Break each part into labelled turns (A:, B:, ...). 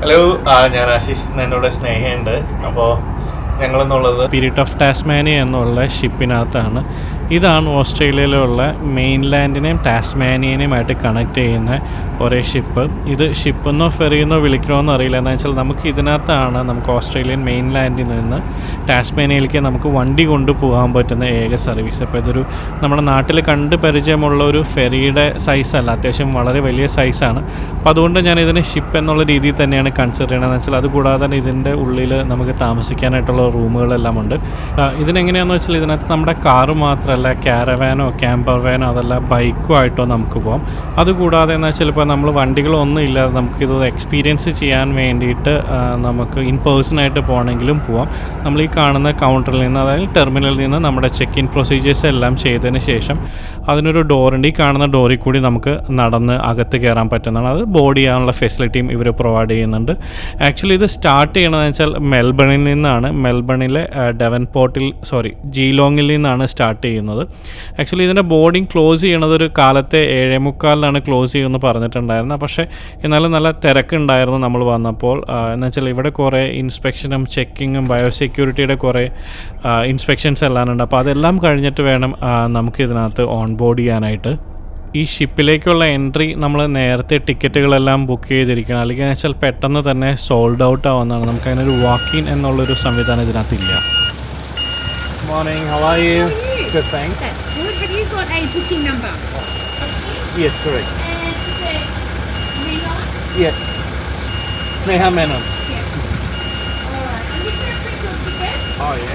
A: Hello ഞാൻ ആശിഷ് എന്നോട് സ്നേഹമുണ്ട് അപ്പോൾ ഞങ്ങളെന്നുള്ളത്
B: പീരിയഡ് ഓഫ് ടാസ്മാനിയ എന്നുള്ള ഷിപ്പിനകത്താണ് ഇതാണ് ഓസ്ട്രേലിയയിലുള്ള മെയിൻലാൻഡിനെയും ടാസ്മാനിയനെയുമായിട്ട് കണക്ട് ചെയ്യുന്ന ഒരേ ഷിപ്പ് ഇത് ഷിപ്പെന്നോ ഫെറിയെന്നോ വിളിക്കണമെന്നോ അറിയില്ല എന്താ വെച്ചാൽ നമുക്ക് ഇതിനകത്താണ് നമുക്ക് ഓസ്ട്രേലിയൻ മെയിൻലാൻഡിൽ നിന്ന് ടാസ്മേനയിലേക്ക് നമുക്ക് വണ്ടി കൊണ്ടുപോകാൻ പറ്റുന്ന ഏക സർവീസ് അപ്പോൾ ഇതൊരു നമ്മുടെ നാട്ടിൽ കണ്ട് പരിചയമുള്ള ഒരു ഫെറിയുടെ സൈസല്ല അത്യാവശ്യം വളരെ വലിയ സൈസാണ് അപ്പോൾ അതുകൊണ്ട് ഞാൻ ഇതിനെ ഷിപ്പ് എന്നുള്ള രീതിയിൽ തന്നെയാണ് കൺസിഡർ ചെയ്യണമെന്ന് വെച്ചാൽ അതുകൂടാതെ തന്നെ ഇതിന്റെ ഉള്ളിൽ നമുക്ക് താമസിക്കാനായിട്ടുള്ള റൂമുകളെല്ലാം ഉണ്ട്. ഇതിനെങ്ങനെയാണെന്ന് വെച്ചാൽ ഇതിനകത്ത് നമ്മുടെ കാറ് മാത്രമല്ല ക്യാരവാനോ ക്യാമ്പർ വാനോ അതല്ല ബൈക്കോ ആയിട്ടോ നമുക്ക് പോകാം. അതുകൂടാതെ എന്ന് വെച്ചാൽ ഇപ്പോൾ നമ്മൾ വണ്ടികളൊന്നും ഇല്ലാതെ നമുക്കിത് എക്സ്പീരിയൻസ് ചെയ്യാൻ വേണ്ടിയിട്ട് നമുക്ക് ഇൻ പേഴ്സണായിട്ട് പോകണമെങ്കിലും പോവാം. നമ്മൾ ഈ കാണുന്ന കൗണ്ടറിൽ നിന്ന് അതായത് ടെർമിനലിൽ നിന്ന് നമ്മുടെ ചെക്ക് ഇൻ പ്രൊസീജിയേഴ്സ് എല്ലാം ചെയ്തതിന് ശേഷം അതിനൊരു ഡോറുണ്ട് ഈ കാണുന്ന ഡോറിൽ കൂടി നമുക്ക് നടന്ന് അകത്ത് കയറാൻ പറ്റുന്നതാണ്. അത് ബോർഡ് ചെയ്യാനുള്ള ഫെസിലിറ്റിയും ഇവർ പ്രൊവൈഡ് ചെയ്യുന്നുണ്ട്. ആക്ച്വലി ഇത് സ്റ്റാർട്ട് ചെയ്യണമെന്ന് വെച്ചാൽ മെൽബണിൽ നിന്നാണ്. മെൽബണിലെ ഡെവൻ പോർട്ടിൽ സോറി ജീലോങ്ങിൽ നിന്നാണ് സ്റ്റാർട്ട് ചെയ്യുന്നത്. ആക്ച്വലി ഇതിന്റെ ബോർഡിങ് ക്ലോസ് ചെയ്യണത് ഒരു കാലത്തെ ഏഴേ മുക്കാലിലാണ് ക്ലോസ് ചെയ്യുമെന്ന് പറഞ്ഞിട്ടുണ്ടായിരുന്നത് പക്ഷേ എന്നാലും നല്ല തിരക്കുണ്ടായിരുന്നു നമ്മൾ വന്നപ്പോൾ. എന്ന് വെച്ചാൽ ഇവിടെ കുറേ ഇൻസ്പെക്ഷനും ചെക്കിങ്ങും ബയോസെക്യൂരിറ്റിയുടെ കുറേ ഇൻസ്പെക്ഷൻസ് എല്ലാം ഉണ്ട്. അപ്പോൾ അതെല്ലാം കഴിഞ്ഞിട്ട് വേണം നമുക്ക് ഇതിനകത്ത് ഓൺ ബോർഡ് ചെയ്യാനായിട്ട്. ഈ ഷിപ്പിലേക്കുള്ള എൻട്രി നമ്മൾ നേരത്തെ ടിക്കറ്റുകളെല്ലാം ബുക്ക് ചെയ്തിരിക്കണം. അല്ലെങ്കിൽ എന്ന് വെച്ചാൽ പെട്ടെന്ന് തന്നെ സോൾഡ് ഔട്ട് ആവുന്നതാണ്. നമുക്ക് അതിനൊരു വാക്കിൻ എന്നുള്ളൊരു സംവിധാനം ഇതിനകത്തില്ല.
A: Morning how are you good thanks
C: That's good.
A: Yeah. Sneha Menon.
C: Yes. Alright, I'm just going to print tickets.
A: Oh, yeah.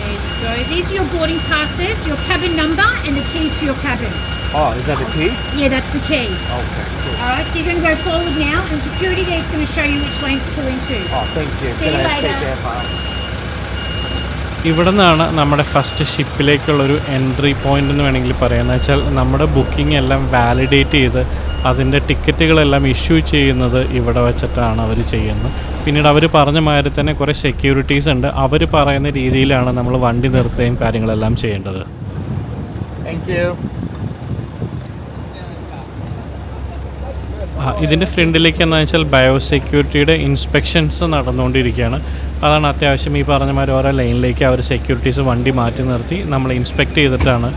C: There you go. These are your boarding passes, your cabin number, and the keys for your cabin.
A: Oh, is that the key?
C: Yeah, that's the key.
A: Okay, cool.
C: Alright, so you're going to go forward now, and security there is going to show you which lane to pull into.
A: Oh, thank you.
C: See you later. Take care.
B: ഇവിടെ നിന്നാണ് നമ്മുടെ first ഷിപ്പിലേക്കുള്ളൊരു entry point എന്ന് വേണമെങ്കിൽ പറയാം. എന്ന് വെച്ചാൽ നമ്മുടെ booking എല്ലാം വാലിഡേറ്റ് ചെയ്ത് അതിന്റെ ടിക്കറ്റുകളെല്ലാം ഇഷ്യൂ ചെയ്യുന്നത് ഇവിടെ വെച്ചിട്ടാണ് അവർ ചെയ്യുന്നത്. പിന്നീട് അവർ പറഞ്ഞ മാതിരി തന്നെ കുറേ സെക്യൂരിറ്റീസ് ഉണ്ട്. അവർ പറയുന്ന രീതിയിലാണ് നമ്മൾ വണ്ടി നിർത്തുകയും കാര്യങ്ങളെല്ലാം ചെയ്യേണ്ടത്.
A: താങ്ക് യു
B: ആ, ഇതിന്റെ ഫ്രണ്ടിലേക്ക് എന്ന് വെച്ചാൽ ബയോസെക്യൂരിറ്റിയുടെ ഇൻസ്പെക്ഷൻസ് നടന്നുകൊണ്ടിരിക്കുകയാണ്. അതാണ് അത്യാവശ്യം ഈ പറഞ്ഞ മാതിരി ഓരോ ലൈനിലേക്ക് അവർ സെക്യൂരിറ്റീസ് വണ്ടി മാറ്റി നിർത്തി നമ്മൾ ഇൻസ്പെക്ട് ചെയ്തിട്ടാണ്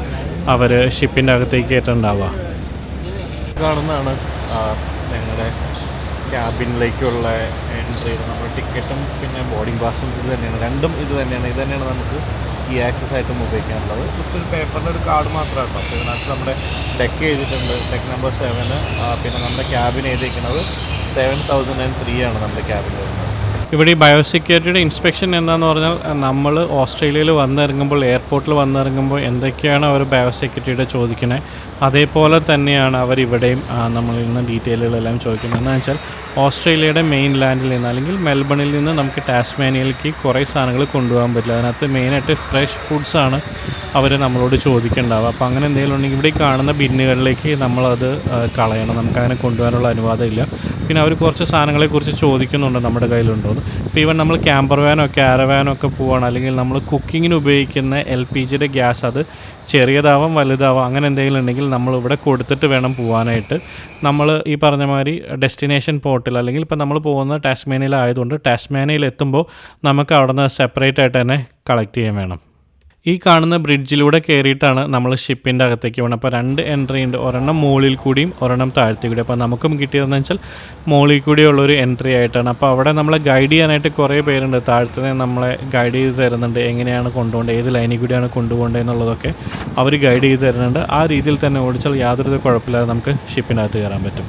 B: അവർ ഷിപ്പിന്റെ അകത്തേക്ക് കയറ്റുണ്ടാവുക
A: കാണുന്നതാണ് ഞങ്ങളുടെ ക്യാബിനിലേക്കുള്ള എൻട്രി നമ്മുടെ ടിക്കറ്റും പിന്നെ ബോർഡിംഗ് പാസും ഇത് തന്നെയാണ്. രണ്ടും ഇത് തന്നെയാണ്. ഇത് തന്നെയാണ് നമുക്ക് ഈ ആക്സസ് ആയിട്ടും ഉപയോഗിക്കാനുള്ളത്. ജസ്റ്റ് ഒരു പേപ്പറിന്റെ ഒരു കാർഡ് മാത്രമാണ് കേട്ടോ. അപ്പോൾ ഇതിനകത്ത് നമ്മുടെ ഡെക്ക് എഴുതിയിട്ടുണ്ട്. ഡെക്ക് നമ്പർ സെവന് പിന്നെ നമ്മുടെ ക്യാബിൻ എഴുതിയിരിക്കുന്നത് സെവൻ തൗസൻഡ് ആൻഡ് ത്രീ ആണ് നമ്മുടെ ക്യാബിൻ വരുന്നത്.
B: ഇവിടെ ഈ ബയോസെക്യൂരിറ്റിയുടെ ഇൻസ്പെക്ഷൻ എന്താണെന്ന് പറഞ്ഞാൽ നമ്മൾ ഓസ്ട്രേലിയയിൽ വന്നിറങ്ങുമ്പോൾ എയർപോർട്ടിൽ വന്നിറങ്ങുമ്പോൾ എന്തൊക്കെയാണ് അവർ ബയോസെക്യൂരിറ്റിയുടെ ചോദിക്കുന്നത് അതേപോലെ തന്നെയാണ് അവർ ഇവിടെയും നമ്മളിൽ നിന്ന് ഡീറ്റെയിലുകളെല്ലാം ചോദിക്കുന്നത്. എന്ന് വെച്ചാൽ ഓസ്ട്രേലിയയുടെ മെയിൻ ലാൻഡിൽ നിന്ന് അല്ലെങ്കിൽ മെൽബണിൽ നിന്ന് നമുക്ക് ടാസ്മാനിയയിലേക്ക് കുറേ സാധനങ്ങൾ കൊണ്ടുപോകാൻ പറ്റില്ല. അതിനകത്ത് മെയിനായിട്ട് ഫ്രഷ് ഫുഡ്സാണ് അവർ നമ്മളോട് ചോദിക്കേണ്ടാവുക അപ്പോൾ അങ്ങനെ എന്തെങ്കിലും ഉണ്ടെങ്കിൽ ഇവിടെ കാണുന്ന ബിന്നുകളിലേക്ക് നമ്മളത് കളയണം. നമുക്കങ്ങനെ കൊണ്ടുപോകാനുള്ള അനുവാദം ഇല്ല പിന്നെ അവർ കുറച്ച് സാധനങ്ങളെ കുറിച്ച് ചോദിക്കുന്നുണ്ട് നമ്മുടെ കയ്യിലുണ്ടോ. എന്ന് ഇപ്പോൾ ഈവൻ നമ്മൾ ക്യാമ്പർ വാനോ ക്യാരവാനോ ഒക്കെ പോവാണ്. അല്ലെങ്കിൽ നമ്മൾ കുക്കിങ്ങിന് ഉപയോഗിക്കുന്ന എൽ പി ജിയുടെ ഗ്യാസ് അത് ചെറിയതാവാം വലുതാവാം അങ്ങനെ എന്തെങ്കിലും ഉണ്ടെങ്കിൽ നമ്മൾ ഇവിടെ കൊടുത്തിട്ട് വേണം പോകാനായിട്ട് നമ്മൾ ഈ പറഞ്ഞ മാതിരി ഡെസ്റ്റിനേഷൻ പോർട്ടിൽ അല്ലെങ്കിൽ ഇപ്പോൾ നമ്മൾ പോകുന്ന ടാസ്മേനയിലായതുകൊണ്ട് ടാസ്മേനിയയിൽ എത്തുമ്പോൾ നമുക്ക് അവിടെ നിന്ന് സെപ്പറേറ്റ് ആയിട്ട് തന്നെ കളക്ട് ചെയ്യാൻ വേണം. ഈ കാണുന്ന ബ്രിഡ്ജിലൂടെ കയറിയിട്ടാണ് നമ്മൾ ഷിപ്പിന്റെ അകത്തേക്ക് വേണം അപ്പോൾ രണ്ട് എൻട്രി ഉണ്ട്. ഒരെണ്ണം മുകളിൽ കൂടിയും ഒരെണ്ണം താഴ്ത്തി കൂടി അപ്പോൾ നമുക്കും കിട്ടിയതെന്ന് വെച്ചാൽ മുകളിൽ കൂടിയുള്ളൊരു എൻട്രി ആയിട്ടാണ്. അപ്പോൾ അവിടെ നമ്മളെ ഗൈഡ് ചെയ്യാനായിട്ട് കുറേ പേരുണ്ട്. താഴത്തെ നമ്മളെ ഗൈഡ് ചെയ്ത് തരുന്നുണ്ട്. എങ്ങനെയാണ് കൊണ്ടുപോകേണ്ടത് ഏത് ലൈനിൽ കൂടിയാണ് കൊണ്ടുപോകേണ്ടത് എന്നുള്ളതൊക്കെ അവർ ഗൈഡ് ചെയ്ത് തരുന്നുണ്ട്. ആ രീതിയിൽ തന്നെ ഓടിച്ചാൽ യാതൊരു കുഴപ്പമില്ലാതെ നമുക്ക് ഷിപ്പിനകത്ത് കയറാൻ പറ്റും.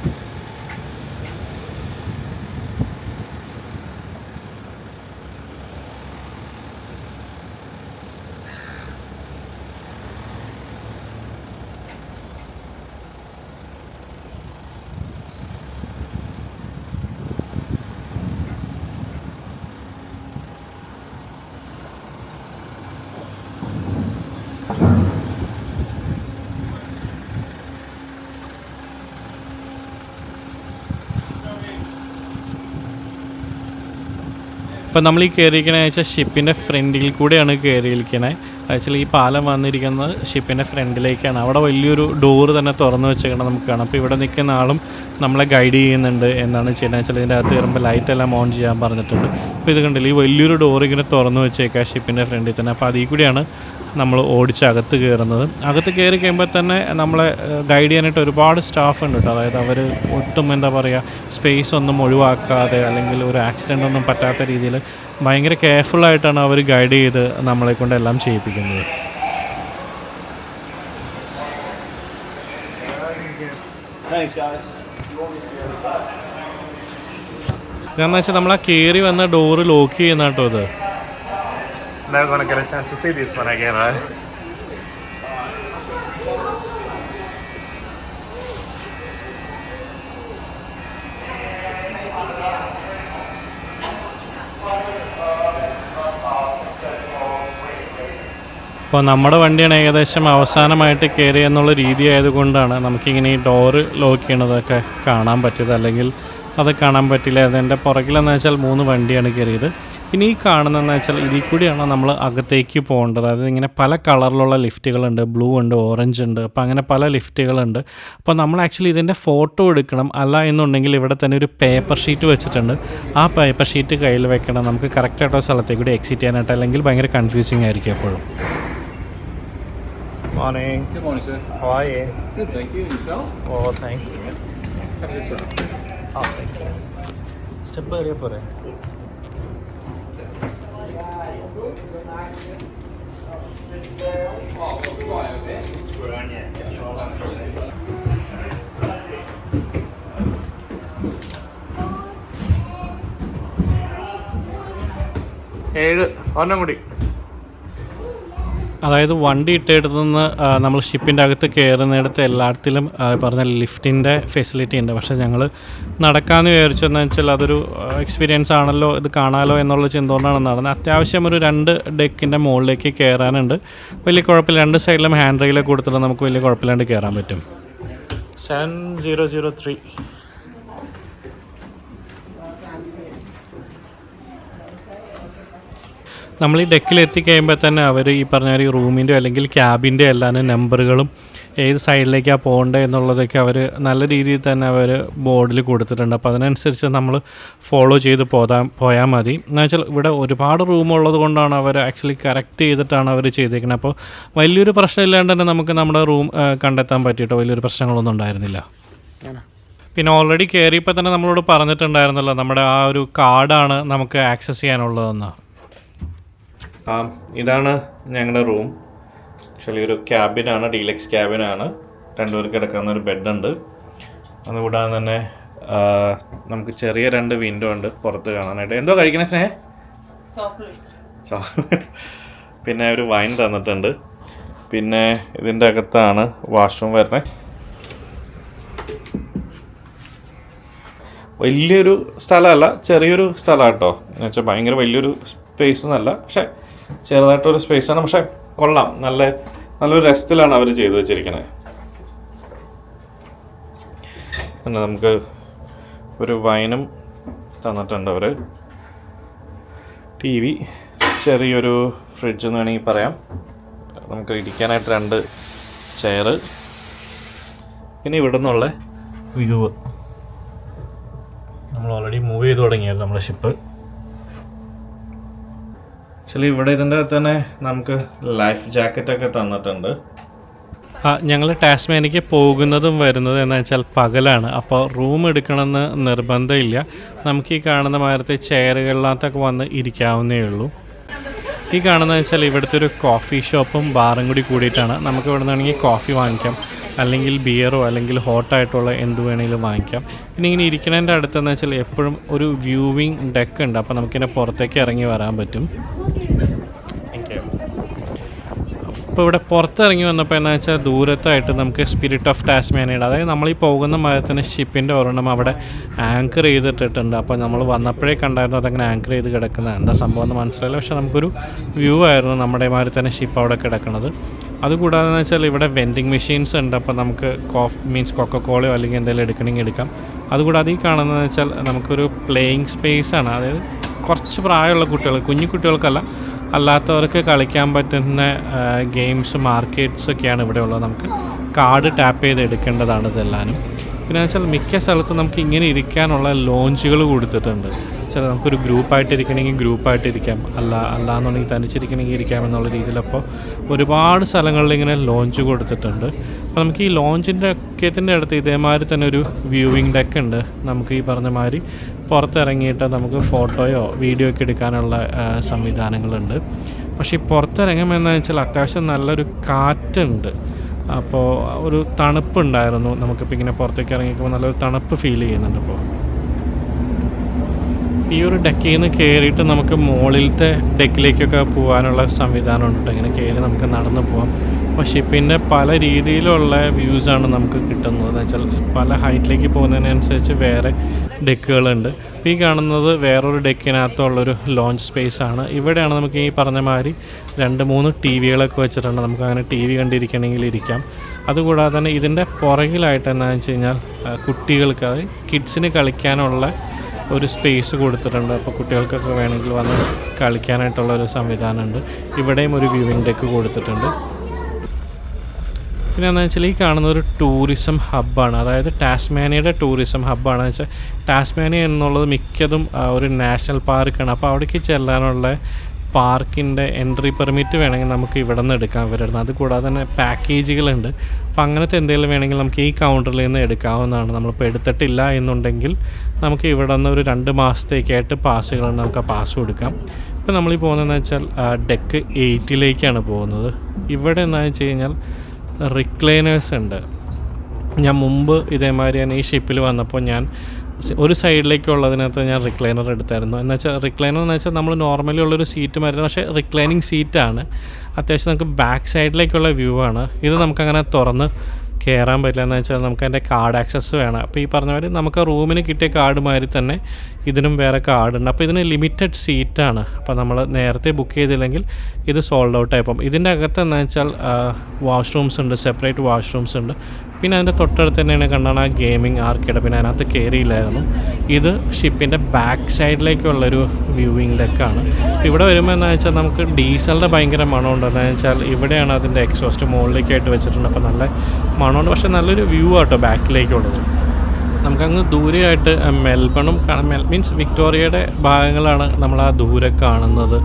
B: ഇപ്പോൾ നമ്മൾ ഈ കയറിയിരിക്കണ വെച്ചാൽ ഷിപ്പിന്റെ ഫ്രണ്ടിൽ കൂടെയാണ് കയറിയിരിക്കണേ. ആക്ച്വലി ഈ പാലം വന്നിരിക്കുന്നത് ഷിപ്പിന്റെ ഫ്രണ്ടിലേക്കാണ്. അവിടെ വലിയൊരു ഡോറ് തന്നെ തുറന്നു വെച്ചേക്കണം നമുക്ക് കാണാം. അപ്പോൾ ഇവിടെ നിൽക്കുന്ന ആളും നമ്മളെ ഗൈഡ് ചെയ്യുന്നുണ്ട് എന്നാണ് ചെയ്യുന്നത്. വെച്ചാൽ ഇതിന്റെ അകത്ത് കയറുമ്പോൾ ലൈറ്റ് എല്ലാം ഓൺ ചെയ്യാൻ പറഞ്ഞിട്ടുണ്ട്. അപ്പോൾ ഇത് കണ്ടില്ല ഈ വലിയൊരു ഡോർ ഇങ്ങനെ തുറന്നു വെച്ചേക്കാം ഷിപ്പിന്റെ ഫ്രണ്ടിൽ തന്നെ. അപ്പോൾ അതിൽ കൂടിയാണ് നമ്മൾ ഓടിച്ച് അകത്ത് കയറുന്നത്. അകത്ത് കയറി കഴിയുമ്പോൾ തന്നെ നമ്മളെ ഗൈഡ് ചെയ്യാനായിട്ട് ഒരുപാട് സ്റ്റാഫ് ഉണ്ട് കേട്ടോ. അതായത് അവർ ഒട്ടും എന്താ പറയുക സ്പേസ് ഒന്നും ഒഴിവാക്കാതെ അല്ലെങ്കിൽ ഒരു ആക്സിഡന്റ് ഒന്നും പറ്റാത്ത രീതിയിൽ ഭയങ്കര കെയർഫുള്ളായിട്ടാണ് അവർ ഗൈഡ് ചെയ്ത് നമ്മളെ കൊണ്ട് എല്ലാം ചെയ്യിപ്പിക്കുന്നത്. കാരണം വെച്ചാൽ നമ്മൾ ആ കയറി വന്ന ഡോറ് ലോക്ക് ചെയ്യുന്ന കേട്ടോ ഇത്.
A: Never gonna get a chance to see this one again, right?
B: അപ്പോൾ നമ്മുടെ വണ്ടിയാണ് ഏകദേശം അവസാനമായിട്ട് കയറി എന്നുള്ള രീതി ആയതുകൊണ്ടാണ് നമുക്കിങ്ങനെ ഈ ഡോറ് ലോക്ക് ചെയ്യണതൊക്കെ കാണാൻ പറ്റിയത്. അല്ലെങ്കിൽ അത് കാണാൻ പറ്റില്ല. അതിന്റെ പുറകിലെന്ന് വെച്ചാൽ മൂന്ന് വണ്ടിയാണ് കയറിയത്. ഇനി ഈ കാണുന്നതെന്ന് വെച്ചാൽ ഇതിൽ കൂടിയാണ് നമ്മൾ അകത്തേക്ക് പോകേണ്ടത് അതായത് ഇങ്ങനെ പല കളറിലുള്ള ലിഫ്റ്റുകളുണ്ട് ബ്ലൂ ഉണ്ട് ഓറഞ്ച് ഉണ്ട് അപ്പോൾ അങ്ങനെ പല ലിഫ്റ്റുകളുണ്ട് അപ്പോൾ നമ്മൾ ആക്ച്വലി ഇതിന്റെ ഫോട്ടോ എടുക്കണം അല്ല എന്നുണ്ടെങ്കിൽ ഇവിടെ തന്നെ ഒരു പേപ്പർ ഷീറ്റ് വെച്ചിട്ടുണ്ട് ആ പേപ്പർ ഷീറ്റ് കയ്യിൽ വെക്കണം നമുക്ക് കറക്റ്റായിട്ടോ സ്ഥലത്തേക്ക് കൂടി എക്സിറ്റ് ചെയ്യാനായിട്ട് അല്ലെങ്കിൽ ഭയങ്കര കൺഫ്യൂസിങ് ആയിരിക്കും എപ്പോഴും
A: Morning.
D: Good morning, sir.
A: How are you?
D: Good, thank you. And yourself?
A: Oh, thanks.
D: Have a good sir.
A: Oh, thank you. Step കയറിയ പോരെ ഏഴ് ഒരെണ്ണം കൂടി.
B: അതായത് വണ്ടി ഇട്ടെടുത്തുനിന്ന് നമ്മൾ ഷിപ്പിന്റെ അകത്ത് കയറുന്നിടത്ത് എല്ലായിടത്തിലും പറഞ്ഞ ലിഫ്റ്റിന്റെ ഫെസിലിറ്റി ഉണ്ട്. പക്ഷേ ഞങ്ങൾ നടക്കാമെന്ന് വിചാരിച്ചെന്ന് വെച്ചാൽ അതൊരു എക്സ്പീരിയൻസ് ആണല്ലോ ഇത് കാണാമല്ലോ എന്നുള്ള ചിന്ത കൊണ്ടാണ് നടന്നത്. അത്യാവശ്യം ഒരു രണ്ട് ഡെക്കിന്റെ മുകളിലേക്ക് കയറാനുണ്ട്. വലിയ കുഴപ്പമില്ല. രണ്ട് സൈഡിലും ഹാൻഡ് റെയിലൊക്കെ കൊടുത്തിട്ട് നമുക്ക് വലിയ കുഴപ്പമില്ലാണ്ട് കയറാൻ പറ്റും. Seven zero zero three. നമ്മൾ ഈ ഡെക്കിൽ എത്തിക്കഴിയുമ്പോൾ തന്നെ അവർ ഈ പറഞ്ഞ ഒരു റൂമിന്റെ അല്ലെങ്കിൽ ക്യാബിന്റെ എല്ലാം നമ്പറുകളും ഏത് സൈഡിലേക്കാണ് പോകേണ്ടത് എന്നുള്ളതൊക്കെ അവർ നല്ല രീതിയിൽ തന്നെ അവർ ബോർഡിൽ കൊടുത്തിട്ടുണ്ട്. അപ്പോൾ അതിനനുസരിച്ച് നമ്മൾ ഫോളോ ചെയ്ത് പോതാ പോയാൽ മതി. എന്ന് വെച്ചാൽ ഇവിടെ ഒരുപാട് റൂം ഉള്ളത് കൊണ്ടാണ് അവർ ആക്ച്വലി കറക്റ്റ് ചെയ്തിട്ടാണ് അവർ ചെയ്തേക്കുന്നത്. അപ്പോൾ വലിയൊരു പ്രശ്നമില്ലാണ്ട് തന്നെ നമുക്ക് നമ്മുടെ റൂം കണ്ടെത്താൻ പറ്റിയിട്ടോ വലിയൊരു പ്രശ്നങ്ങളൊന്നും ഉണ്ടായിരുന്നില്ല. പിന്നെ ഓൾറെഡി കയറിയപ്പോൾ തന്നെ നമ്മളോട് പറഞ്ഞിട്ടുണ്ടായിരുന്നല്ലോ നമ്മുടെ ആ ഒരു കാർഡാണ് നമുക്ക് ആക്സസ് ചെയ്യാനുള്ളതെന്ന്.
A: ഇതാണ് ഞങ്ങളുടെ റൂം. ആക്ച്വലി ഒരു ക്യാബിനാണ് ഡീലക്സ് ക്യാബിനാണ്. രണ്ടുപേർക്ക് കിടക്കാവുന്ന ഒരു ബെഡുണ്ട്. അതുകൂടാതെ തന്നെ നമുക്ക് ചെറിയ രണ്ട് വിൻഡോ ഉണ്ട് പുറത്ത് കാണാനായിട്ട്. എന്തോ കഴിക്കണേ സ്നേഹ? പിന്നെ ഒരു വൈൻ തന്നിട്ടുണ്ട്. പിന്നെ ഇതിന്റെ അകത്താണ് വാഷ്റൂം വരുന്നത് വലിയൊരു സ്ഥലമല്ല ചെറിയൊരു സ്ഥലമാണ് കേട്ടോ. എന്ന് വെച്ചാൽ ഭയങ്കര വലിയൊരു സ്പേസ് എന്നല്ല. പക്ഷെ ചെറുതായിട്ടൊരു സ്പേസാണ് പക്ഷെ കൊള്ളാം. നല്ല നല്ലൊരു രസത്തിലാണ് അവർ ചെയ്തു വെച്ചിരിക്കുന്നത് പിന്നെ നമുക്ക് ഒരു വൈനും തന്നിട്ടുണ്ട് അവർ ടി വി ചെറിയൊരു ഫ്രിഡ്ജ് എന്ന് വേണമെങ്കിൽ പറയാം. നമുക്ക് ഇരിക്കാനായിട്ട് രണ്ട് ചെയറ് പിന്നെ ഇവിടെ നിന്നുള്ള വ്യൂ നമ്മൾ ഓൾറെഡി മൂവ് ചെയ്ത് തുടങ്ങിയായിരുന്നു നമ്മുടെ ഷിപ്പ് ആക്ച്വലി ഇവിടെ ഇതിന്റെ തന്നെ നമുക്ക് ലൈഫ് ജാക്കറ്റ് ഒക്കെ തന്നിട്ടുണ്ട്.
B: ഞങ്ങൾ ടാസ്മാനിക്ക് പോകുന്നതും വരുന്നതും എന്ന് വെച്ചാൽ പകലാണ്. അപ്പോൾ റൂം എടുക്കണമെന്ന് നിർബന്ധമില്ല. നമുക്ക് ഈ കാണുന്ന മാരത്തെ ചെയറുകളിനകത്തൊക്കെ വന്ന് ഇരിക്കാവുന്നേ ഉള്ളൂ. ഈ കാണുന്നത് വെച്ചാൽ ഇവിടുത്തെ ഒരു കോഫി ഷോപ്പും ബാറും കൂടി കൂടിയിട്ടാണ്. നമുക്ക് ഇവിടെ നിന്നാണെങ്കിൽ കോഫി വാങ്ങിക്കാം. അല്ലെങ്കിൽ ബിയറോ അല്ലെങ്കിൽ ഹോട്ടായിട്ടുള്ള എന്ത് വേണമെങ്കിലും വാങ്ങിക്കാം. പിന്നെ ഇങ്ങനെ ഇരിക്കുന്നതിന്റെ അടുത്തെന്ന് വെച്ചാൽ എപ്പോഴും ഒരു വ്യൂവിങ് ഡെക്ക് ഉണ്ട്. അപ്പോൾ നമുക്കിതിന്റെ പുറത്തേക്ക് ഇറങ്ങി വരാൻ പറ്റും. അപ്പോൾ ഇവിടെ പുറത്തിറങ്ങി വന്നപ്പോൾ എന്താ വെച്ചാൽ ദൂരത്തായിട്ട് നമുക്ക് സ്പിരിറ്റ് ഓഫ് ടാസ്മാനിയുടെ അതായത് നമ്മൾ ഈ പോകുന്ന മരത്തിന് ഷിപ്പിന്റെ ഒരെണ്ണം അവിടെ ആങ്കർ ചെയ്തിട്ടിട്ടുണ്ട്. അപ്പോൾ നമ്മൾ വന്നപ്പോഴേ കണ്ടായിരുന്നു അതങ്ങനെ ആങ്കർ ചെയ്ത് കിടക്കുന്നത്. എന്താ സംഭവം എന്ന് മനസ്സിലായില്ല. പക്ഷേ നമുക്കൊരു വ്യൂ ആയിരുന്നു നമ്മുടെ മാതിരി തന്നെ ഷിപ്പ് അവിടെ കിടക്കുന്നത് അതുകൂടാതെ എന്ന് വെച്ചാൽ ഇവിടെ വെൻഡിങ് മെഷീൻസ് ഉണ്ട്. അപ്പോൾ നമുക്ക് കോഫ് മീൻസ് കൊക്കക്കോളയോ അല്ലെങ്കിൽ എന്തെങ്കിലും എടുക്കണമെങ്കിൽ എടുക്കാം. അതുകൂടാതെ ഈ കാണുന്നതെന്ന് വെച്ചാൽ നമുക്കൊരു പ്ലേയിങ് സ്പേസ് ആണ്. അതായത് കുറച്ച് പ്രായമുള്ള കുട്ടികൾ കുഞ്ഞു കുട്ടികൾക്കല്ല അല്ലാത്തവർക്ക് കളിക്കാൻ പറ്റുന്ന ഗെയിംസ് മാർക്കറ്റ്സ് ഒക്കെയാണ് ഇവിടെ ഉള്ളത്. നമുക്ക് കാർഡ് ടാപ്പ് ചെയ്ത് എടുക്കേണ്ടതാണ് ഇതെല്ലാനും. പിന്നെ വെച്ചാൽ മിക്ക സ്ഥലത്തും നമുക്ക് ഇങ്ങനെ ഇരിക്കാനുള്ള ലോഞ്ചുകൾ കൊടുത്തിട്ടുണ്ട്. ചില നമുക്കൊരു ഗ്രൂപ്പായിട്ട് ഇരിക്കണമെങ്കിൽ ഗ്രൂപ്പായിട്ട് ഇരിക്കാം അല്ല അല്ലാന്നുണ്ടെങ്കിൽ തനിച്ചിരിക്കണമെങ്കിൽ ഇരിക്കാം എന്നുള്ള രീതിയിൽ അപ്പോൾ ഒരുപാട് സ്ഥലങ്ങളിൽ ഇങ്ങനെ ലോഞ്ച് കൊടുത്തിട്ടുണ്ട്. അപ്പോൾ നമുക്ക് ഈ ലോഞ്ചിന്റെ ഒക്കെത്തിന്റെ അടുത്ത് ഇതേമാതിരി തന്നെ ഒരു വ്യൂവിങ് ഡെക്ക് ഉണ്ട്. നമുക്ക് ഈ പറഞ്ഞ മാതിരി പുറത്തിറങ്ങിയിട്ട് നമുക്ക് ഫോട്ടോയോ വീഡിയോ ഒക്കെ എടുക്കാനുള്ള സംവിധാനങ്ങളുണ്ട്. പക്ഷേ ഈ പുറത്തിറങ്ങുമ്പോൾ വെച്ചാൽ അത്യാവശ്യം നല്ലൊരു കാറ്റുണ്ട്. അപ്പോൾ ഒരു തണുപ്പുണ്ടായിരുന്നു. നമുക്കിപ്പോൾ ഇങ്ങനെ പുറത്തേക്ക് ഇറങ്ങിക്കുമ്പോൾ നല്ലൊരു തണുപ്പ് ഫീൽ ചെയ്യുന്നുണ്ട് ഇപ്പോൾ. ഈ ഒരു ഡെക്കിൽ നിന്ന് കയറിയിട്ട് നമുക്ക് മുകളിലത്തെ ഡെക്കിലേക്കൊക്കെ പോകാനുള്ള സംവിധാനം കേട്ടോ. ഇങ്ങനെ കയറി നമുക്ക് നടന്നു പോകാം പക്ഷേ പിന്നെ പല രീതിയിലുള്ള വ്യൂസാണ് നമുക്ക് കിട്ടുന്നത്. എന്ന് വെച്ചാൽ പല ഹൈറ്റിലേക്ക് പോകുന്നതിനനുസരിച്ച് വേറെ ഡെക്കുകളുണ്ട്. ഇപ്പോൾ ഈ കാണുന്നത് വേറൊരു ഡെക്കിനകത്തുള്ളൊരു ലോഞ്ച് സ്പേസ് ആണ്. ഇവിടെയാണ് നമുക്ക് ഈ പറഞ്ഞ മാതിരി രണ്ട് മൂന്ന് ടി വികളൊക്കെ വെച്ചിട്ടുണ്ട്. നമുക്ക് അങ്ങനെ ടി വി കണ്ടിരിക്കണമെങ്കിൽ ഇരിക്കാം. അതുകൂടാതെ തന്നെ ഇതിന്റെ പുറകിലായിട്ട് എന്താണെന്ന് വെച്ച് കഴിഞ്ഞാൽ കുട്ടികൾക്ക് അതായത് കിഡ്സിന് കളിക്കാനുള്ള ഒരു സ്പേസ് കൊടുത്തിട്ടുണ്ട്. അപ്പോൾ കുട്ടികൾക്കൊക്കെ വേണമെങ്കിൽ വന്ന് കളിക്കാനായിട്ടുള്ള ഒരു സംവിധാനമുണ്ട്. ഇവിടെയും ഒരു വ്യൂവിംഗ് ഡെക്ക് കൊടുത്തിട്ടുണ്ട്. പിന്നെ എന്താണെന്ന് വെച്ചാൽ ഈ കാണുന്ന ഒരു ടൂറിസം ഹബ്ബാണ് അതായത് ടാസ്മാനിയയുടെ ടൂറിസം ഹബ്ബാണ് വെച്ചാൽ ടാസ്മാനിയ എന്നുള്ളത് മിക്കതും ഒരു നാഷണൽ പാർക്കാണ് അപ്പോൾ അവിടേക്ക് ചെല്ലാനുള്ള പാർക്കിന്റെ എൻട്രി പെർമിറ്റ് വേണമെങ്കിൽ നമുക്ക് ഇവിടെ നിന്ന് എടുക്കാം ഇവരുടെ അത് കൂടാതെ തന്നെ പാക്കേജുകളുണ്ട്. അപ്പോൾ അങ്ങനത്തെ എന്തെങ്കിലും വേണമെങ്കിൽ നമുക്ക് ഈ കൗണ്ടറിൽ നിന്ന് എടുക്കാവുന്നതാണ്. നമ്മളിപ്പോൾ എടുത്തിട്ടില്ല എന്നുണ്ടെങ്കിൽ നമുക്ക് ഇവിടെ നിന്ന് ഒരു രണ്ട് മാസത്തേക്കായിട്ട് പാസ്സുകളുണ്ട് നമുക്ക് ആ പാസ് കൊടുക്കാം. ഇപ്പോൾ നമ്മൾ ഈ പോകുന്നതെന്ന് വെച്ചാൽ ഡെക്ക് എയ്റ്റിലേക്കാണ് പോകുന്നത്. ഇവിടെ എന്താണെന്ന് വെച്ച് കഴിഞ്ഞാൽ റിക്ലൈനേഴ്സ് ഉണ്ട്. ഞാൻ മുമ്പ് ഇതേമാതിരി ഈ ഷിപ്പിൽ വന്നപ്പോൾ ഞാൻ ഒരു സൈഡിലേക്കുള്ളതിനകത്ത് ഞാൻ റിക്ലൈനർ എടുത്തായിരുന്നു. എന്ന് വെച്ചാൽ റിക്ലൈനർ എന്ന് വെച്ചാൽ നമ്മൾ നോർമലി ഉള്ളൊരു സീറ്റ് മരുന്ന് പക്ഷേ റിക്ലൈനിങ് സീറ്റാണ് അത്യാവശ്യം നമുക്ക് ബാക്ക് സൈഡിലേക്കുള്ള വ്യൂ ആണ്. ഇത് നമുക്കങ്ങനെ തുറന്ന് കയറാൻ പറ്റില്ല. എന്ന് വെച്ചാൽ നമുക്ക് അതിന്റെ കാർഡ് ആക്സസ് വേണം. അപ്പോൾ ഈ പറഞ്ഞ മാതിരി നമുക്ക് റൂമിന് കിട്ടിയ കാർഡ് മാതിരി തന്നെ ഇതിനും വേറെ കാർഡ് ഉണ്ട്. അപ്പോൾ ഇതിന് ലിമിറ്റഡ് സീറ്റാണ് അപ്പോൾ നമ്മൾ നേരത്തെ ബുക്ക് ചെയ്തില്ലെങ്കിൽ ഇത് സോൾഡ് ഔട്ട് ആയിപ്പം ഇതിന്റെ അകത്ത് എന്ന് വെച്ചാൽ വാഷ്റൂംസ് ഉണ്ട് സെപ്പറേറ്റ് വാഷ്റൂംസ് ഉണ്ട്. പിന്നെ അതിന്റെ തൊട്ടടുത്ത് തന്നെയാണ് കണ്ടാണ് ആ ഗെയിമിംഗ് ആർക്കേഡ് പിന്നെ അതിനകത്ത് കയറിയില്ലായിരുന്നു. ഇത് ഷിപ്പിന്റെ ബാക്ക് സൈഡിലേക്കുള്ളൊരു വ്യൂവിങ് ഡെക്കാണ് ഇവിടെ വരുമ്പോൾ എന്താ വെച്ചാൽ നമുക്ക് ഡീസലിന്റെ ഭയങ്കര മണമുണ്ട്. എന്താണെന്ന് വെച്ചാൽ ഇവിടെയാണ് അതിന്റെ എക്സോസ്റ്റ് മുകളിലേക്കായിട്ട് വെച്ചിട്ടുണ്ട്. അപ്പോൾ നല്ല മണമുണ്ട്. പക്ഷേ നല്ലൊരു വ്യൂ ആട്ടോ ബാക്കിലേക്കുള്ളത് നമുക്കങ്ങ് ദൂരെയായിട്ട് മെൽബണും മെൽ മീൻസ് വിക്ടോറിയയുടെ ഭാഗങ്ങളാണ് നമ്മൾ ആ ദൂരെ കാണുന്നത്.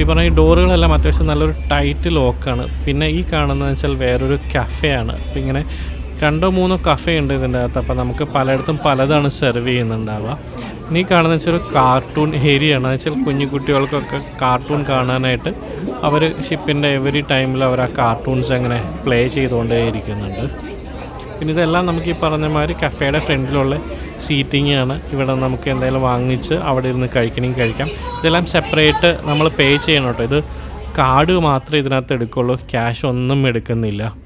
B: ഈ പറഞ്ഞ ഈ ഡോറുകളെല്ലാം അത്യാവശ്യം നല്ലൊരു ടൈറ്റ് ലോക്കാണ് പിന്നെ ഈ കാണുന്നതെന്ന് വെച്ചാൽ വേറൊരു കഫേയാണ് ആണ്. ഇങ്ങനെ രണ്ടോ മൂന്നോ കഫേ ഉണ്ട് ഇതിന്റെ അകത്ത്. അപ്പോൾ നമുക്ക് പലയിടത്തും പലതാണ് സെർവ് ചെയ്യുന്നുണ്ടാവുക. ഇനി കാണുന്ന വെച്ചാൽ ഒരു കാർട്ടൂൺ ഏരിയയാണ് വെച്ചാൽ കുഞ്ഞു കുട്ടികൾക്കൊക്കെ കാർട്ടൂൺ കാണാനായിട്ട് അവർ ഷിപ്പിന്റെ എവറി ടൈമിൽ അവർ ആ കാർട്ടൂൺസ് അങ്ങനെ പ്ലേ ചെയ്തുകൊണ്ടേ ഇരിക്കുന്നുണ്ട് പിന്നെ ഇതെല്ലാം നമുക്ക് ഈ പറഞ്ഞ മാതിരി കഫേയുടെ ഫ്രണ്ടിലുള്ള സീറ്റിംഗ് ആണ്. ഇവിടെ നമുക്ക് എന്തായാലും വാങ്ങിച്ച് അവിടെ ഇരുന്ന് കഴിക്കണമെങ്കിൽ കഴിക്കാം. ഇതെല്ലാം സെപ്പറേറ്റ് നമ്മൾ പേ ചെയ്യണം കേട്ടോ. ഇത് കാർഡ് മാത്രമേ ഇതിനകത്ത് എടുക്കുള്ളൂ. ക്യാഷ് ഒന്നും എടുക്കുന്നില്ല.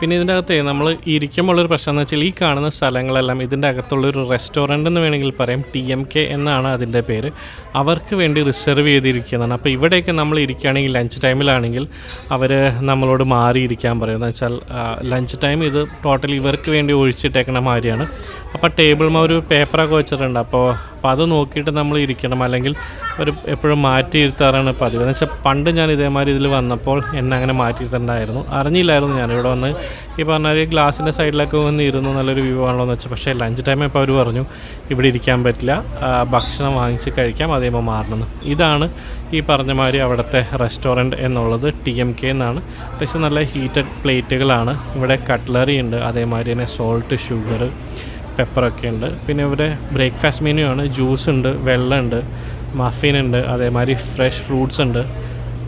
B: പിന്നെ ഇതിന്റെ അകത്ത് നമ്മൾ ഇരിക്കുമ്പോഴൊരു പ്രശ്നം എന്ന് വെച്ചാൽ ഈ കാണുന്ന സ്ഥലങ്ങളെല്ലാം ഇതിന്റെ അകത്തുള്ളൊരു റെസ്റ്റോറന്റ് എന്ന് വേണമെങ്കിൽ പറയാം ടി എം കെ എന്നാണ് അതിന്റെ പേര്. അവർക്ക് വേണ്ടി റിസർവ് ചെയ്തിരിക്കുന്നതാണ്. അപ്പോൾ ഇവിടെയൊക്കെ നമ്മൾ ഇരിക്കുകയാണെങ്കിൽ ലഞ്ച് ടൈമിലാണെങ്കിൽ അവർ നമ്മളോട് മാറിയിരിക്കാൻ പറയും. എന്ന് വെച്ചാൽ ലഞ്ച് ടൈം ഇത് ടോട്ടൽ ഇവർക്ക് വേണ്ടി ഒഴിച്ചിട്ടേക്കണ മാതിരിയാണ്. അപ്പോൾ ടേബിൾമ ഒരു പേപ്പറൊക്കെ വെച്ചിട്ടുണ്ട്. അപ്പോൾ അപ്പോൾ അത് നോക്കിയിട്ട് നമ്മൾ ഇരിക്കണം. അല്ലെങ്കിൽ ഒരു എപ്പോഴും മാറ്റി ഇരുത്താറാണ് പതിവ്. എന്ന് വെച്ചാൽ പണ്ട് ഞാൻ ഇതേമാതിരി ഇതിൽ വന്നപ്പോൾ എന്നെ അങ്ങനെ മാറ്റി അറിഞ്ഞില്ലായിരുന്നു ഞാൻ ഇവിടെ വന്ന്. ഈ പറഞ്ഞ ഒരു ഗ്ലാസിന്റെ സൈഡിലൊക്കെ വന്ന് ഇരുന്നു. നല്ലൊരു വ്യൂ ആണല്ലോ എന്ന് വെച്ചാൽ പക്ഷേ ലഞ്ച് ടൈം ഇപ്പോൾ അവർ പറഞ്ഞു ഇവിടെ ഇരിക്കാൻ പറ്റില്ല. ഭക്ഷണം വാങ്ങിച്ച് കഴിക്കാം. അതേപോലെ മാറണമെന്ന് ഇതാണ് ഈ പറഞ്ഞ മാതിരി അവിടുത്തെ റെസ്റ്റോറന്റ് എന്നുള്ളത്. ടി എം കെ എന്നാണ്. അത്യാവശ്യം നല്ല ഹീറ്റഡ് പ്ലേറ്റുകളാണ്. ഇവിടെ കട്ട്ലറി ഉണ്ട്. അതേമാതിരി തന്നെ സോൾട്ട് ഷുഗർ പെപ്പറൊക്കെ ഉണ്ട്. പിന്നെ ഇവിടെ ബ്രേക്ക്ഫാസ്റ്റ് മെനു ആണ്. ജ്യൂസ് ഉണ്ട് വെള്ളമുണ്ട് മഫിൻ ഉണ്ട് അതേമാതിരി ഫ്രഷ് ഫ്രൂട്ട്സ് ഉണ്ട്.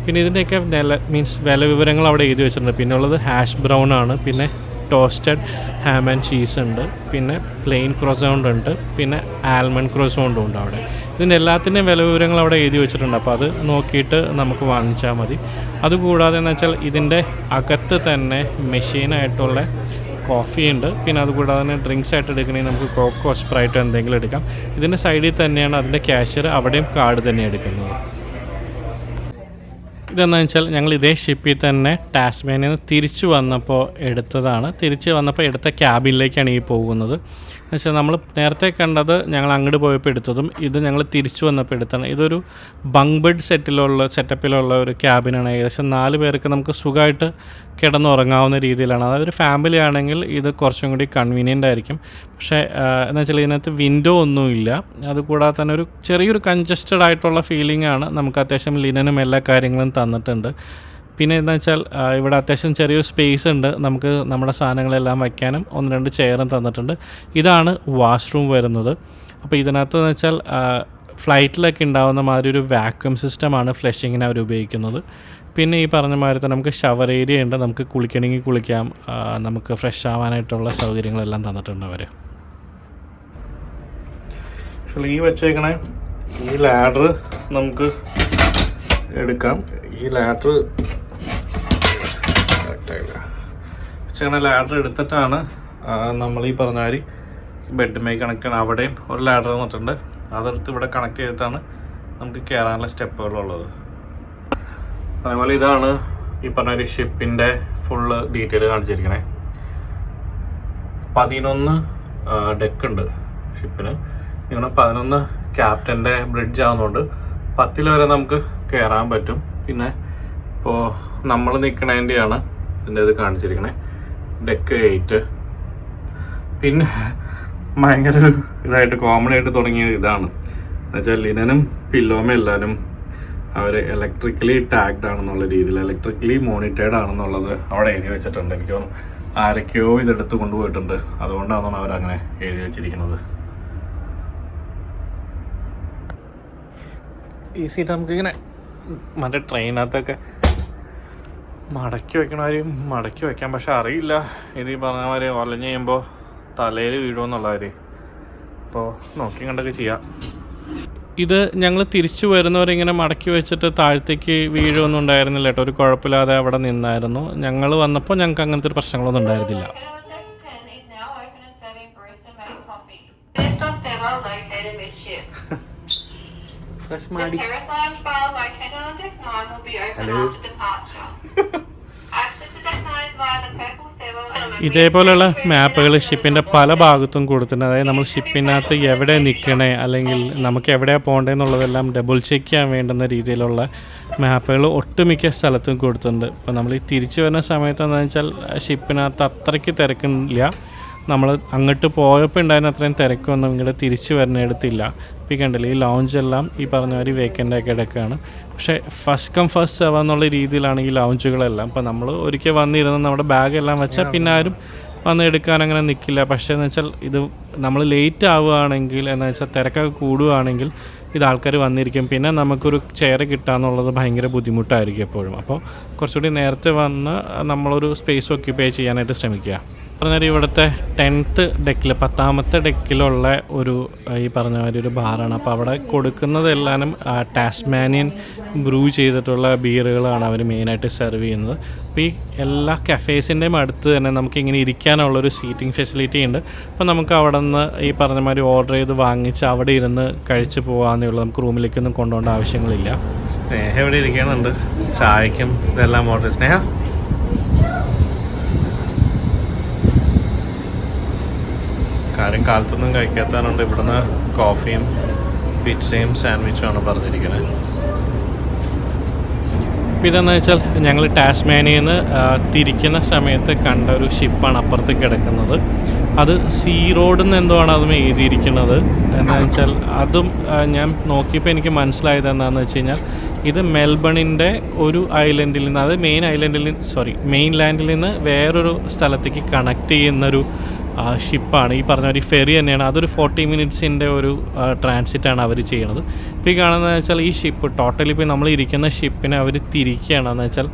B: പിന്നെ ഇതിന്റെയൊക്കെ വില മീൻസ് വില വിവരങ്ങൾ അവിടെ എഴുതി വെച്ചിട്ടുണ്ട്. പിന്നെ ഉള്ളത് ഹാഷ് ബ്രൗൺ ആണ്. പിന്നെ ടോസ്റ്റഡ് ഹാം ആൻഡ് ചീസ് ഉണ്ട്. പിന്നെ പ്ലെയിൻ ക്രോസൗണ്ട് ഉണ്ട്. പിന്നെ ആൽമണ്ട് ക്രോസൗണ്ടും ഉണ്ട് അവിടെ. ഇതിന്റെ എല്ലാത്തിന്റെയും വില വിവരങ്ങൾ അവിടെ എഴുതി വെച്ചിട്ടുണ്ട്. അപ്പോൾ അത് നോക്കിയിട്ട് നമുക്ക് വാങ്ങിച്ചാൽ മതി. അതുകൂടാതെ എന്ന് വെച്ചാൽ ഇതിന്റെ അകത്ത് തന്നെ മെഷീനായിട്ടുള്ള കോഫി ഉണ്ട് പിന്നെ അതുകൂടാതെ തന്നെ ഡ്രിങ്ക്സ് ആയിട്ട് എടുക്കണമെങ്കിൽ നമുക്ക് കോക്കോ സ്പ്രൈറ്റോ എന്തെങ്കിലും എടുക്കാം. ഇതിന്റെ സൈഡിൽ തന്നെയാണ് അതിന്റെ ക്യാഷ്യർ അവിടെയും കാർഡ് തന്നെ എടുക്കുന്നത്. ഇതെന്ന് വെച്ചാൽ ഞങ്ങൾ ഇതേ ഷിപ്പിൽ തന്നെ ടാസ്മേനിൽ നിന്ന് തിരിച്ചു വന്നപ്പോൾ എടുത്തതാണ്. തിരിച്ചു വന്നപ്പോൾ എടുത്ത ക്യാബിനിലേക്കാണ് ഈ പോകുന്നത്. എന്ന് വെച്ചാൽ നമ്മൾ നേരത്തെ കണ്ടത് ഞങ്ങൾ അങ്ങോട്ട് പോയപ്പോൾ എടുത്തതും ഇത് ഞങ്ങൾ തിരിച്ചു വന്നപ്പോൾ എടുത്തതാണ് ഇതൊരു ബങ്ക് ബെഡ് സെറ്റിലുള്ള സെറ്റപ്പിലുള്ള ഒരു ക്യാബിനാണ് ഏകദേശം നാല് പേർക്ക് നമുക്ക് സുഖമായിട്ട് കിടന്നുറങ്ങാവുന്ന രീതിയിലാണ്. അതായത് ഒരു ഫാമിലി ആണെങ്കിൽ ഇത് കുറച്ചും കൂടി കൺവീനിയന്റ് ആയിരിക്കും. പക്ഷേ എന്ന് വെച്ചാൽ ഇതിനകത്ത് വിൻഡോ ഒന്നുമില്ല അതുകൂടാതെ തന്നെ ഒരു ചെറിയൊരു കൺജസ്റ്റഡ് ആയിട്ടുള്ള ഫീലിംഗ് ആണ് നമുക്ക് അത്യാവശ്യം ലിനനും എല്ലാ കാര്യങ്ങളും തന്നിട്ടുണ്ട് പിന്നെ എന്താ വെച്ചാൽ ഇവിടെ അത്യാവശ്യം ചെറിയൊരു സ്പേസ് ഉണ്ട്. നമുക്ക് നമ്മുടെ സാധനങ്ങളെല്ലാം വയ്ക്കാനും ഒന്ന് രണ്ട് ചെയറും തന്നിട്ടുണ്ട്. ഇതാണ് വാഷ്റൂം വരുന്നത്. അപ്പോൾ ഇതിനകത്ത് എന്ന് വെച്ചാൽ ഫ്ലൈറ്റിലൊക്കെ ഉണ്ടാകുന്ന മാതിരി ഒരു വാക്യൂം സിസ്റ്റമാണ് ഫ്ലഷിങ്ങിന് അവർ ഉപയോഗിക്കുന്നത്. പിന്നെ ഈ പറഞ്ഞ മാതിരി തന്നെ നമുക്ക് ഷവർ ഏരിയ ഉണ്ട്. നമുക്ക് കുളിക്കണമെങ്കിൽ കുളിക്കാം. നമുക്ക് ഫ്രഷ് ആവാനായിട്ടുള്ള സൗകര്യങ്ങളെല്ലാം തന്നിട്ടുണ്ട് അവർ
A: ആക്ച്വലി ഈ വെച്ചേക്കണേ ഈ ലാഡർ നമുക്ക് എടുക്കാം. ഈ ലാഡർ വെച്ചേക്കണ ലാഡർ എടുത്തിട്ടാണ് നമ്മൾ ഈ പറഞ്ഞ മാതിരി ബെഡ്മേ കണക്ട് ചെയ്യണം അവിടെയും ഒരു ലാഡർ വന്നിട്ടുണ്ട്. അതെടുത്ത് ഇവിടെ കണക്ട് ചെയ്തിട്ടാണ് നമുക്ക് കയറാനുള്ള സ്റ്റെപ്പുകളുള്ളത്. അതേപോലെ ഇതാണ് ഈ പറഞ്ഞ ഒരു ഷിപ്പിന്റെ ഫുള്ള് ഡീറ്റെയിൽ കാണിച്ചിരിക്കണേ. പതിനൊന്ന് ഡെക്ക് ഉണ്ട് ഷിപ്പിന്. ഇങ്ങനെ പതിനൊന്ന് ക്യാപ്റ്റന്റെ ബ്രിഡ്ജ് ആവുന്നതുകൊണ്ട് പത്തിൽ വരെ നമുക്ക് കയറാൻ പറ്റും. പിന്നെ ഇപ്പോൾ നമ്മൾ നിൽക്കണതിന്റെയാണ് ഇതിന്റെ ഇത് കാണിച്ചിരിക്കണേ. ഡെക്ക് എയ്റ്റ് പിന്നെ ഭയങ്കര ഒരു ഇതായിട്ട് കോമൺ ആയിട്ട് തുടങ്ങിയ ഇതാണ്. എന്നുവെച്ചാൽ ലിനനും പില്ലോമ എല്ലാവരും അവർ ഇലക്ട്രിക്കലി ടാഗ്ഡ് ആണെന്നുള്ള രീതിയിൽ ഇലക്ട്രിക്കലി മോണിറ്റേഡ് ആണെന്നുള്ളത് അവിടെ എഴുതി വെച്ചിട്ടുണ്ട്. എനിക്ക് തോന്നുന്നു ആരൊക്കെയോ ഇതെടുത്ത് കൊണ്ടുപോയിട്ടുണ്ട്. അതുകൊണ്ടാണ് അവരങ്ങനെ എഴുതി വെച്ചിരിക്കുന്നത്. ഈ സീറ്റ് നമുക്ക് ഇങ്ങനെ മറ്റേ ട്രെയിനകത്തൊക്കെ മടക്കി വെക്കണ കാര്യം മടക്കി വെക്കാം. പക്ഷെ അറിയില്ല. ഇത് ഈ പറഞ്ഞ മാതിരി ഒലഞ്ഞ് കഴിയുമ്പോൾ തലയിൽ വീഴുമെന്നുള്ളവർ അപ്പോൾ നോക്കി കണ്ടൊക്കെ ചെയ്യാം.
B: ഇത് ഞങ്ങൾ തിരിച്ചു വരുന്നവരിങ്ങനെ മടക്കി വെച്ചിട്ട് താഴത്തേക്ക് വീഴുമൊന്നും ഉണ്ടായിരുന്നില്ല കേട്ടോ. ഒരു കുഴപ്പമില്ലാതെ അവിടെ നിന്നായിരുന്നു. ഞങ്ങൾ വന്നപ്പോൾ ഞങ്ങൾക്ക് അങ്ങനത്തെ ഒരു പ്രശ്നങ്ങളൊന്നും ഉണ്ടായിരുന്നില്ല.
E: the purple stairwell.
B: ഇതേപോലെയുള്ള മാപ്പുകൾ ഷിപ്പിന്റെ പല ഭാഗത്തും കൊടുത്തിട്ടുണ്ട്. അതായത് നമ്മൾ ഷിപ്പിനകത്ത് എവിടെ നിൽക്കണേ അല്ലെങ്കിൽ നമുക്ക് എവിടെയാണ് പോകേണ്ടതെന്നുള്ളതെല്ലാം ഡബിൾ ചെക്ക് ചെയ്യാൻ വേണ്ടുന്ന രീതിയിലുള്ള മാപ്പുകൾ ഒട്ടുമിക്ക സ്ഥലത്തും കൊടുത്തിട്ടുണ്ട്. ഇപ്പോൾ നമ്മൾ ഈ തിരിച്ചു വരുന്ന സമയത്ത് എന്താണെന്ന് വെച്ചാൽ ഷിപ്പിനകത്ത് അത്രയ്ക്ക് തിരക്കില്ല. നമ്മൾ അങ്ങോട്ട് പോയപ്പോൾ ഉണ്ടായിരുന്ന അത്രയും തിരക്കൊന്നും ഇങ്ങോട്ട് തിരിച്ചു വരുന്നിടത്തില്ല ഇപ്പം കണ്ടില്ല ഈ ലോഞ്ച് എല്ലാം ഈ പറഞ്ഞ മാതിരി വേക്കന്റ് ആക്കി കിടക്കുകയാണ് പക്ഷേ ഫസ്റ്റ് കം ഫസ്റ്റ് സെവ എന്നുള്ള രീതിയിലാണ് ഈ ലോഞ്ചുകളെല്ലാം അപ്പോൾ നമ്മൾ ഒരിക്കൽ വന്നിരുന്ന് നമ്മുടെ ബാഗ് എല്ലാം വെച്ചാൽ പിന്നെ ആരും വന്ന് എടുക്കാൻ അങ്ങനെ നിൽക്കില്ല പക്ഷേ എന്ന് വെച്ചാൽ ഇത് നമ്മൾ ലേറ്റ് ആവുകയാണെങ്കിൽ എന്ന് വെച്ചാൽ തിരക്കൊക്കെ കൂടുകയാണെങ്കിൽ ഇത് ആൾക്കാർ വന്നിരിക്കും. പിന്നെ നമുക്കൊരു ചെയർ കിട്ടാന്നുള്ളത് ഭയങ്കര ബുദ്ധിമുട്ടായിരിക്കും എപ്പോഴും. അപ്പോൾ കുറച്ചുകൂടി നേരത്തെ വന്ന് നമ്മളൊരു സ്പേസ് ഓക്യുപ്പൈ ചെയ്യാനായിട്ട് ശ്രമിക്കുക. പറഞ്ഞാൽ ഇവിടുത്തെ ടെൻത്ത് ഡെക്കിൽ പത്താമത്തെ ഡെക്കിലുള്ള ഒരു ഈ പറഞ്ഞ മാതിരി ഒരു ബാറാണ്. അപ്പോൾ അവിടെ കൊടുക്കുന്നതെല്ലാം ടാസ്മാനിയൻ ബ്രൂ ചെയ്തിട്ടുള്ള ബിയറുകളാണ് അവർ മെയിനായിട്ട് സെർവ് ചെയ്യുന്നത്. അപ്പോൾ ഈ എല്ലാ കഫേസിന്റെയും അടുത്ത് തന്നെ നമുക്ക് ഇങ്ങനെ ഇരിക്കാനുള്ളൊരു സീറ്റിംഗ് ഫെസിലിറ്റി ഉണ്ട്. അപ്പോൾ നമുക്ക് അവിടെ നിന്ന് ഈ പറഞ്ഞ മാതിരി ഓർഡർ ചെയ്ത് വാങ്ങിച്ച് അവിടെ ഇരുന്ന് കഴിച്ച് പോകാമെന്നുള്ളത് നമുക്ക് റൂമിലേക്കൊന്നും കൊണ്ടുപോകേണ്ട ആവശ്യങ്ങളില്ല.
A: സ്നേഹ ഇവിടെ ഇരിക്കുന്നുണ്ട് ചായക്കും ഇതെല്ലാം ഓർഡർ സ്നേഹ കാര്യം കാലത്തൊന്നും കഴിക്കാത്തതുകൊണ്ട് ഇവിടുന്ന് കോഫിയും പിzzയും സാൻഡ്വിച്ചും ആണ് പറഞ്ഞിരിക്കുന്നത്
B: ഇപ്പോൾ ഇതെന്ന് വെച്ചാൽ ഞങ്ങൾ ടാസ്മാനിയിൽ നിന്ന് തിരിക്കുന്ന സമയത്ത് കണ്ട ഒരു ഷിപ്പാണ് അപ്പുറത്ത് കിടക്കുന്നത്. അത് സീ റോഡിൽ നിന്ന് എന്തോ ആണ് അതും എഴുതിയിരിക്കുന്നത്? എന്താണെന്ന് വെച്ചാൽ അതും ഞാൻ നോക്കിയപ്പോൾ എനിക്ക് മനസ്സിലായത് എന്താണെന്ന് വെച്ച് കഴിഞ്ഞാൽ ഇത് മെൽബണിന്റെ ഒരു ഐലൻഡിൽ നിന്ന് അത് മെയിൻ ഐലൻഡിൽ നിന്ന് സോറി മെയിൻ ലാൻഡിൽ നിന്ന് വേറൊരു സ്ഥലത്തേക്ക് കണക്ട് ചെയ്യുന്നൊരു ഷിപ്പാണ് ഈ പറഞ്ഞ ഒരു ഫെറി തന്നെയാണ്. അതൊരു ഫോർട്ടി മിനിറ്റ്സിന്റെ ഒരു ട്രാൻസിറ്റാണ് അവർ ചെയ്യണത്. ഇപ്പോൾ ഈ കാണുന്നതെന്ന് വെച്ചാൽ ഈ ഷിപ്പ് ടോട്ടലി ഇപ്പോൾ നമ്മൾ ഇരിക്കുന്ന ഷിപ്പിനെ അവർ തിരിക്കുകയാണ് എന്ന് വെച്ചാൽ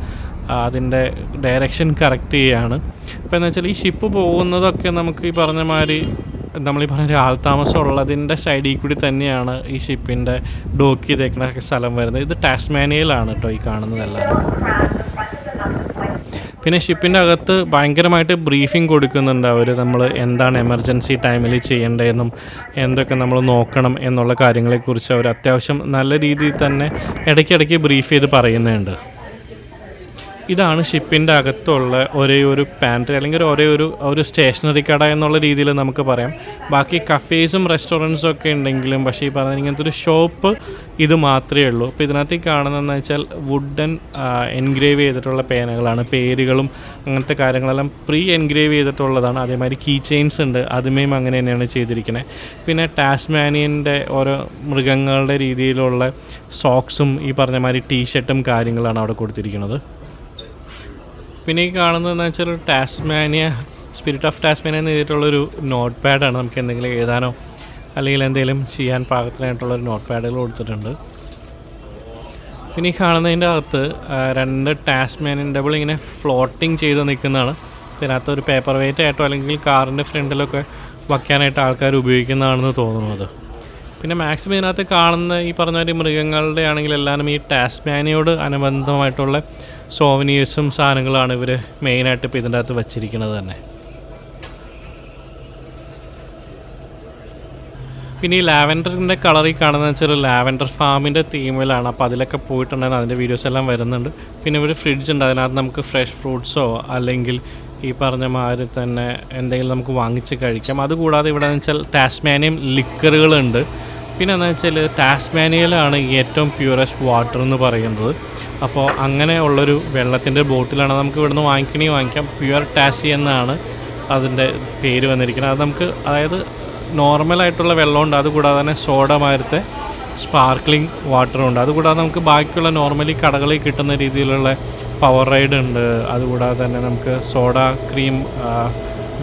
B: അതിന്റെ ഡയറക്ഷൻ കറക്റ്റ് ചെയ്യുകയാണ് ഇപ്പോൾ എന്ന് വെച്ചാൽ ഈ ഷിപ്പ് പോകുന്നതൊക്കെ നമുക്ക് ഈ പറഞ്ഞ മാതിരി നമ്മൾ ഈ പറഞ്ഞ ആൾതാമസം ഉള്ളതിന്റെ സൈഡിൽ കൂടി തന്നെയാണ് ഈ ഷിപ്പിന്റെ ഡോക്ക് ചെയ്തേക്കുന്ന സ്ഥലം വരുന്നത്. ഇത് ടാസ്മാനിയയിലാണ് കേട്ടോ ഈ കാണുന്നതെല്ലാം പിന്നെ ഷിപ്പിന്റെ അകത്ത് ഭയങ്കരമായിട്ട് ബ്രീഫിംഗ് കൊടുക്കുന്നുണ്ട് അവർ നമ്മൾ എന്താണ് എമർജൻസി ടൈമിൽ ചെയ്യേണ്ടതെന്നും എന്തൊക്കെ നമ്മൾ നോക്കണം എന്നുള്ള കാര്യങ്ങളെക്കുറിച്ച് അവർ അത്യാവശ്യം നല്ല രീതിയിൽ തന്നെ ഇടയ്ക്കിടയ്ക്ക് ബ്രീഫ് ചെയ്ത് പറയുന്നുണ്ട്. ഇതാണ് ഷിപ്പിന്റെ അകത്തുള്ള ഒരേ ഒരു പാൻട്രി അല്ലെങ്കിൽ ഒരു ഒരേ ഒരു സ്റ്റേഷനറി കട എന്നുള്ള രീതിയിൽ നമുക്ക് പറയാം. ബാക്കി കഫേസും റെസ്റ്റോറന്റ്സും ഒക്കെ ഉണ്ടെങ്കിലും പക്ഷേ ഈ പറഞ്ഞ ഇങ്ങനത്തെ ഒരു ഷോപ്പ് ഇത് മാത്രമേ ഉള്ളൂ. അപ്പോൾ ഇതിനകത്ത് കാണുന്നതെന്ന് വെച്ചാൽ വുഡൻ എൻഗ്രേവ് ചെയ്തിട്ടുള്ള പേനകളാണ്. പേരുകളും അങ്ങനത്തെ കാര്യങ്ങളെല്ലാം പ്രീ എൻഗ്രേവ് ചെയ്തിട്ടുള്ളതാണ്. അതേമാതിരി കീ ചെയിൻസ് ഉണ്ട്. അതുമേയും അങ്ങനെ തന്നെയാണ് ചെയ്തിരിക്കുന്നത് പിന്നെ ടാസ്മാനിയന്റെ ഓരോ മൃഗങ്ങളുടെ രീതിയിലുള്ള സോക്സും ഈ പറഞ്ഞ മാതിരി ടീഷർട്ടും കാര്യങ്ങളാണ് അവിടെ കൊടുത്തിരിക്കുന്നത്. പിന്നെ ഈ കാണുന്നതെന്ന് വെച്ചാൽ ടാസ്മാനിയ സ്പിരിറ്റ് ഓഫ് ടാസ്മാനിയ എന്ന് എഴുതിയിട്ടുള്ളൊരു നോട്ട് പാഡാണ് നമുക്ക് എന്തെങ്കിലും എഴുതാനോ അല്ലെങ്കിൽ എന്തെങ്കിലും ചെയ്യാൻ പാകത്തിനായിട്ടുള്ളൊരു നോട്ട് പാഡുകൾ കൊടുത്തിട്ടുണ്ട്. പിന്നെ ഈ കാണുന്നതിന്റെ അകത്ത് രണ്ട് ടാസ്മാനിയൻ ഡബിൾ ഇങ്ങനെ ഫ്ലോട്ടിങ് ചെയ്ത് നിൽക്കുന്നതാണ്. ഇതിനകത്ത് ഒരു പേപ്പർ വെയിറ്റ് ആയിട്ടോ അല്ലെങ്കിൽ കാറിന്റെ ഫ്രണ്ടിലൊക്കെ വയ്ക്കാനായിട്ട് ആൾക്കാർ ഉപയോഗിക്കുന്നതാണെന്ന് തോന്നുന്നത്. പിന്നെ മാക്സിമം ഇതിനകത്ത് കാണുന്ന ഈ പറഞ്ഞ മൃഗങ്ങളുടെ ആണെങ്കിൽ എല്ലാവരും ഈ ടാസ്മാനിയോട് അനുബന്ധമായിട്ടുള്ള സോവനീഴ്സും സാധനങ്ങളാണ് ഇവർ മെയിനായിട്ട് ഇപ്പോൾ ഇതിന്റെ അകത്ത് വച്ചിരിക്കുന്നത് തന്നെ. പിന്നെ ഈ ലാവൻഡറിന്റെ കളർ ഈ കാണുന്നത് വെച്ചാൽ ലാവൻഡർ ഫാമിന്റെ തീമിലാണ്. അപ്പോൾ അതിലൊക്കെ പോയിട്ടുണ്ടെങ്കിൽ അതിന്റെ വീഡിയോസ് എല്ലാം വരുന്നുണ്ട്. പിന്നെ ഒരു ഫ്രിഡ്ജ് ഉണ്ട്. അതിനകത്ത് നമുക്ക് ഫ്രഷ് ഫ്രൂട്ട്സോ അല്ലെങ്കിൽ ഈ പറഞ്ഞ മാതിരി തന്നെ എന്തെങ്കിലും നമുക്ക് വാങ്ങിച്ച് കഴിക്കാം. അതുകൂടാതെ ഇവിടെ എന്ന് വെച്ചാൽ ടാസ്മാനിയം ലിക്കറുകളുണ്ട്. പിന്നെ എന്താ വെച്ചാൽ ടാസ്മാനിയയിലാണ് ഏറ്റവും പ്യൂറസ്റ്റ് വാട്ടർ എന്ന് പറയുന്നത്. അപ്പോൾ അങ്ങനെ ഉള്ളൊരു വെള്ളത്തിന്റെ ബോട്ടിലാണ് നമുക്ക് ഇവിടുന്ന് വാങ്ങിക്കണേ വാങ്ങിക്കാം. പ്യുവർ ടാസി എന്നാണ് അതിന്റെ പേര് വന്നിരിക്കുന്നത്. അത് നമുക്ക് അതായത് നോർമലായിട്ടുള്ള വെള്ളമുണ്ട്. അതുകൂടാതെ തന്നെ സോഡ മാരത്തെ സ്പാർക്ക്ലിംഗ് വാട്ടറും ഉണ്ട്. അതുകൂടാതെ നമുക്ക് ബാക്കിയുള്ള നോർമലി കടകളിൽ കിട്ടുന്ന രീതിയിലുള്ള പവർ റൈഡ് ഉണ്ട്. അതുകൂടാതെ തന്നെ നമുക്ക് സോഡ ക്രീം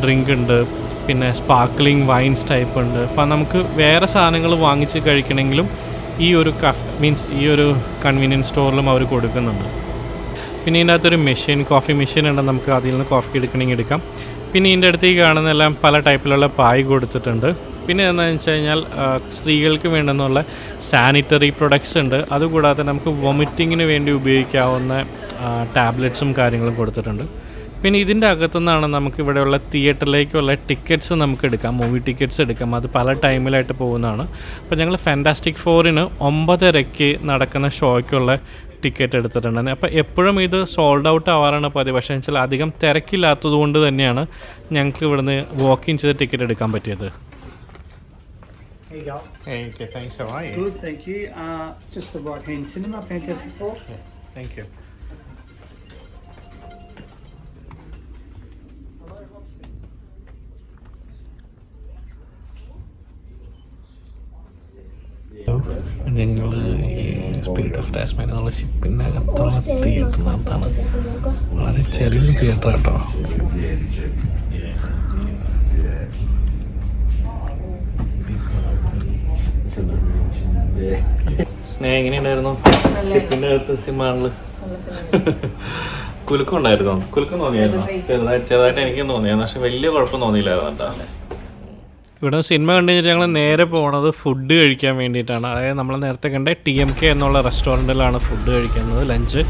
B: ഡ്രിങ്ക് ഉണ്ട്. പിന്നെ സ്പാർക്ക്ലിംഗ് വൈൻസ് ടൈപ്പ് ഉണ്ട്. അപ്പം നമുക്ക് വേറെ സാധനങ്ങൾ വാങ്ങിച്ച് കഴിക്കണമെങ്കിലും ഈ ഒരു കഫ് മീൻസ് ഈ ഒരു കൺവീനിയൻസ് സ്റ്റോറിലും അവർ കൊടുക്കുന്നുണ്ട്. പിന്നെ ഇതിന്റെ അകത്തൊരു മെഷീൻ കോഫി മെഷീൻ ഉണ്ട്. നമുക്ക് അതിൽ നിന്ന് കോഫി എടുക്കണമെങ്കിൽ എടുക്കാം. പിന്നെ ഇതിന്റെ അടുത്തേക്ക് കാണുന്നതെല്ലാം പല ടൈപ്പിലുള്ള പായ് കൊടുത്തിട്ടുണ്ട്. പിന്നെ എന്താണെന്ന് വെച്ച് കഴിഞ്ഞാൽ സ്ത്രീകൾക്ക് വേണ്ടുന്നുള്ള സാനിറ്ററി പ്രൊഡക്ട്സ് ഉണ്ട്. അതുകൂടാതെ നമുക്ക് വൊമിറ്റിങ്ങിന് വേണ്ടി ഉപയോഗിക്കാവുന്ന ടാബ്ലറ്റ്സും കാര്യങ്ങളും കൊടുത്തിട്ടുണ്ട്. പിന്നെ ഇതിന്റെ അകത്തുനിന്നാണ് നമുക്ക് ഇവിടെയുള്ള തിയേറ്ററിലേക്കുള്ള ടിക്കറ്റ്സ് നമുക്ക് എടുക്കാം മൂവി ടിക്കറ്റ്സ് എടുക്കാം അത് പല ടൈമിലായിട്ട് പോകുന്നതാണ് അപ്പോൾ ഞങ്ങൾ ഫാന്റാസ്റ്റിക് ഫോറിന് ഒമ്പതരയ്ക്ക് നടക്കുന്ന ഷോയ്ക്കുള്ള ടിക്കറ്റ് എടുത്തിട്ടുണ്ട് അപ്പോൾ എപ്പോഴും ഇത് സോൾഡ് ഔട്ട് ആവാറാണ് പതിവ് പക്ഷേ വെച്ചാൽ അധികം തിരക്കില്ലാത്തത് കൊണ്ട് തന്നെയാണ് ഞങ്ങൾക്ക് ഇവിടുന്ന് വാക്ക് ഇൻ ചെയ്ത് ടിക്കറ്റ് എടുക്കാൻ പറ്റിയത്
F: There you go.
A: Hey, okay, thanks. How are you?
F: Good, thank you. Uh, just the right cinema, Fantastic Four.
A: Thank you.
B: Spirit of Tasman എന്നുള്ള ഷിപ്പിന്റെ അകത്തുള്ള തിയേറ്ററിനകത്താണ് വളരെ ചെറിയ തിയേറ്റർ കേട്ടോ. സ്നേഹ എങ്ങനെയുണ്ടായിരുന്നു? ഷിപ്പിന്റെ അകത്ത് സിമാളിൽ കുലുക്കം ഉണ്ടായിരുന്നു? കുലുക്കം തോന്നിയായിരുന്നു? ചെറുതായിട്ട് ചെറുതായിട്ട് എനിക്കും തോന്നിയായിരുന്നു. പക്ഷെ വലിയ കുഴപ്പം തോന്നിയില്ലായിരുന്നു കേട്ടോ. ഇവിടെ സിനിമ കണ്ടു കഴിഞ്ഞിട്ട് ഞങ്ങൾ നേരെ പോണത് ഫുഡ് കഴിക്കാൻ വേണ്ടിയിട്ടാണ്. അതായത് നമ്മൾ നേരത്തെ കണ്ട ടി എം കെ എന്നുള്ള റെസ്റ്റോറന്റിലാണ് ഫുഡ് കഴിക്കുന്നത് ലഞ്ച്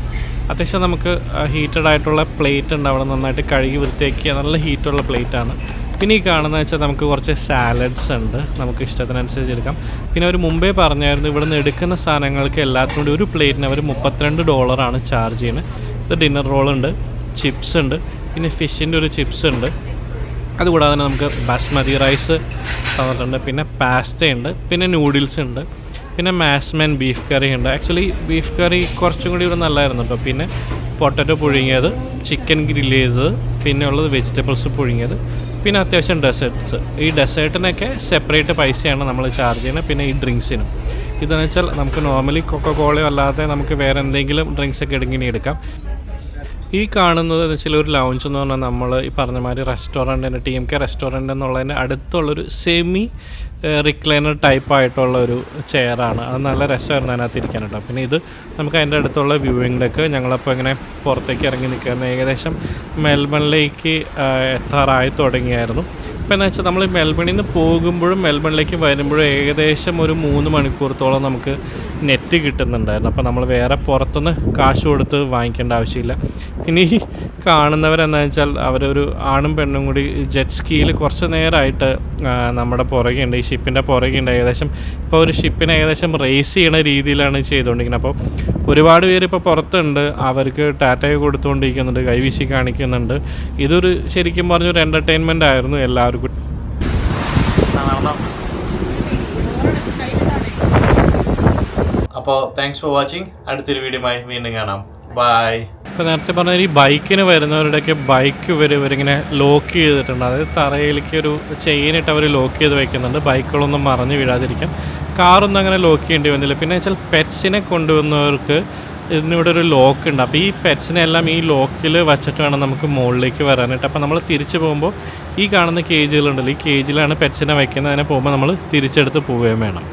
B: അത്യാവശ്യം നമുക്ക് ഹീറ്റഡ് ആയിട്ടുള്ള പ്ലേറ്റ് ഉണ്ട്. അവിടെ നന്നായിട്ട് കഴുകി വൃത്തിയാക്കിയ നല്ല ഹീറ്റുള്ള പ്ലേറ്റ് ആണ്. പിന്നെ ഈ കാണുന്നത് വെച്ചാൽ നമുക്ക് കുറച്ച് സാലഡ്സ് ഉണ്ട്. നമുക്ക് ഇഷ്ടത്തിനനുസരിച്ച് എടുക്കാം. പിന്നെ അവർ മുമ്പേ പറഞ്ഞായിരുന്നു ഇവിടെ നിന്ന് എടുക്കുന്ന സാധനങ്ങൾക്ക് എല്ലാത്തിനും കൂടി ഒരു പ്ലേറ്റിന് അവർ മുപ്പത്തിരണ്ട് ഡോളറാണ് ചാർജ് ചെയ്യുന്നത്. ഇത് ഡിന്നർ റോളുണ്ട് ചിപ്സ് ഉണ്ട് പിന്നെ ഫിഷിന്റെ ഒരു ചിപ്സ് ഉണ്ട്. അതുകൂടാതെ തന്നെ നമുക്ക് ബാസ്മതി റൈസ് തന്നിട്ടുണ്ട് പിന്നെ പാസ്ത ഉണ്ട് പിന്നെ നൂഡിൽസ് ഉണ്ട് പിന്നെ മാസ്മാൻ ബീഫ് കറി ഉണ്ട്. ആക്ച്വലി ബീഫ് കറി കുറച്ചും കൂടി ഇവിടെ നല്ലതായിരുന്നു കേട്ടോ. പിന്നെ പൊട്ടറ്റോ പുഴുങ്ങിയത് ചിക്കൻ ഗ്രില്ല് ചെയ്തത് പിന്നെ ഉള്ളത് വെജിറ്റബിൾസ് പുഴുങ്ങിയത് പിന്നെ അത്യാവശ്യം ഡെസേർട്ട്സ് ഈ ഡെസേർട്ടിനൊക്കെ സെപ്പറേറ്റ് പൈസയാണ് നമ്മൾ ചാർജ് ചെയ്യുന്നത് പിന്നെ ഈ ഡ്രിങ്ക്സിനും ഇതെന്ന് വെച്ചാൽ നമുക്ക് നോർമലി കൊക്കോ കോളയോ അല്ലാതെ നമുക്ക് വേറെ എന്തെങ്കിലും ഡ്രിങ്ക്സ് ഒക്കെ എടുങ്ങനെ എടുക്കാം. ഈ കാണുന്നത് എന്ന് വെച്ചാൽ ഒരു ലൗഞ്ച് എന്ന് പറഞ്ഞാൽ നമ്മൾ ഈ പറഞ്ഞ മാതിരി റെസ്റ്റോറന്റിന്റെ ടി എം കെ റെസ്റ്റോറന്റ് എന്നുള്ളതിന്റെ അടുത്തുള്ളൊരു സെമി റിക്ലൈനർ ടൈപ്പ് ആയിട്ടുള്ള ഒരു ചെയറാണ് അത് നല്ല രസമായിരുന്നു അതിനകത്ത് ഇരിക്കാൻ കേട്ടോ. പിന്നെ ഇത് നമുക്ക് അതിന്റെ അടുത്തുള്ള വ്യൂവിംഗ് ഞങ്ങളപ്പോൾ ഇങ്ങനെ പുറത്തേക്ക് ഇറങ്ങി നിൽക്കുന്നത് ഏകദേശം മെൽബണിലേക്ക് എത്താറായി തുടങ്ങിയായിരുന്നു. ഇപ്പോൾ എന്ന് വെച്ചാൽ നമ്മൾ മെൽബണിൽ നിന്ന് പോകുമ്പോഴും മെൽബണിലേക്ക് വരുമ്പോഴും ഏകദേശം ഒരു മൂന്ന് മണിക്കൂറത്തോളം നമുക്ക് നെറ്റ് കിട്ടുന്നുണ്ടായിരുന്നു. അപ്പോൾ നമ്മൾ വേറെ പുറത്തുനിന്ന് കാശ് കൊടുത്ത് വാങ്ങിക്കേണ്ട ആവശ്യമില്ല. ഇനി ഈ കാണുന്നവരെന്താണെന്ന് വെച്ചാൽ അവരൊരു ആണും പെണ്ണും കൂടി ജെറ്റ് സ്കീയിൽ കുറച്ച് നേരമായിട്ട് നമ്മുടെ പുറകെയുണ്ട്. ഈ ഷിപ്പിന്റെ പുറകെയുണ്ട് ഏകദേശം. ഇപ്പോൾ ഒരു ഷിപ്പിനെ ഏകദേശം റേസ് ചെയ്യണ രീതിയിലാണ് ചെയ്തുകൊണ്ടിരിക്കുന്നത് അപ്പോൾ ഒരുപാട് പേര് ഇപ്പോൾ പുറത്തുണ്ട്. അവർക്ക് ടാറ്റയെ കൊടുത്തുകൊണ്ടിരിക്കുന്നുണ്ട് കൈവീശി കാണിക്കുന്നുണ്ട്. ഇതൊരു ശരിക്കും പറഞ്ഞൊരു എന്റർടൈൻമെന്റ് ആയിരുന്നു എല്ലാവർക്കും.
A: അപ്പോൾ താങ്ക്സ് ഫോർ വാച്ചിങ് അടുത്തൊരു വീഡിയോയുമായി വീണ്ടും കാണാം. ബൈ
B: ഇപ്പോൾ നേരത്തെ പറഞ്ഞ ഈ ബൈക്കിന് വരുന്നവരുടെയൊക്കെ ബൈക്ക് ഇവർ ഇവരിങ്ങനെ ലോക്ക് ചെയ്തിട്ടുണ്ട്. അതായത് തറയിലേക്ക് ഒരു ചെയിനിട്ട് അവർ ലോക്ക് ചെയ്ത് വെക്കുന്നുണ്ട്. ബൈക്കുകളൊന്നും മറിഞ്ഞു വീഴാതിരിക്കാൻ. കാറൊന്നും അങ്ങനെ ലോക്ക് ചെയ്യേണ്ടി വന്നില്ല. പിന്നെ വെച്ചാൽ പെറ്റ്സിനെ കൊണ്ടുവന്നവർക്ക് ഇതിനിവിടെ ഒരു ലോക്ക് ഉണ്ട്. അപ്പോൾ ഈ പെറ്റ്സിനെ എല്ലാം ഈ ലോക്കിൽ വെച്ചിട്ട് വേണം നമുക്ക് മുകളിലേക്ക് വരാനായിട്ട്. അപ്പോൾ നമ്മൾ തിരിച്ചു പോകുമ്പോൾ ഈ കാണുന്ന കേജുകളുണ്ടല്ലോ ഈ കേജിലാണ് പെറ്റ്സിനെ വയ്ക്കുന്നത്. അതിനെ പോകുമ്പോൾ നമ്മൾ തിരിച്ചെടുത്ത് പോവുകയും വേണം.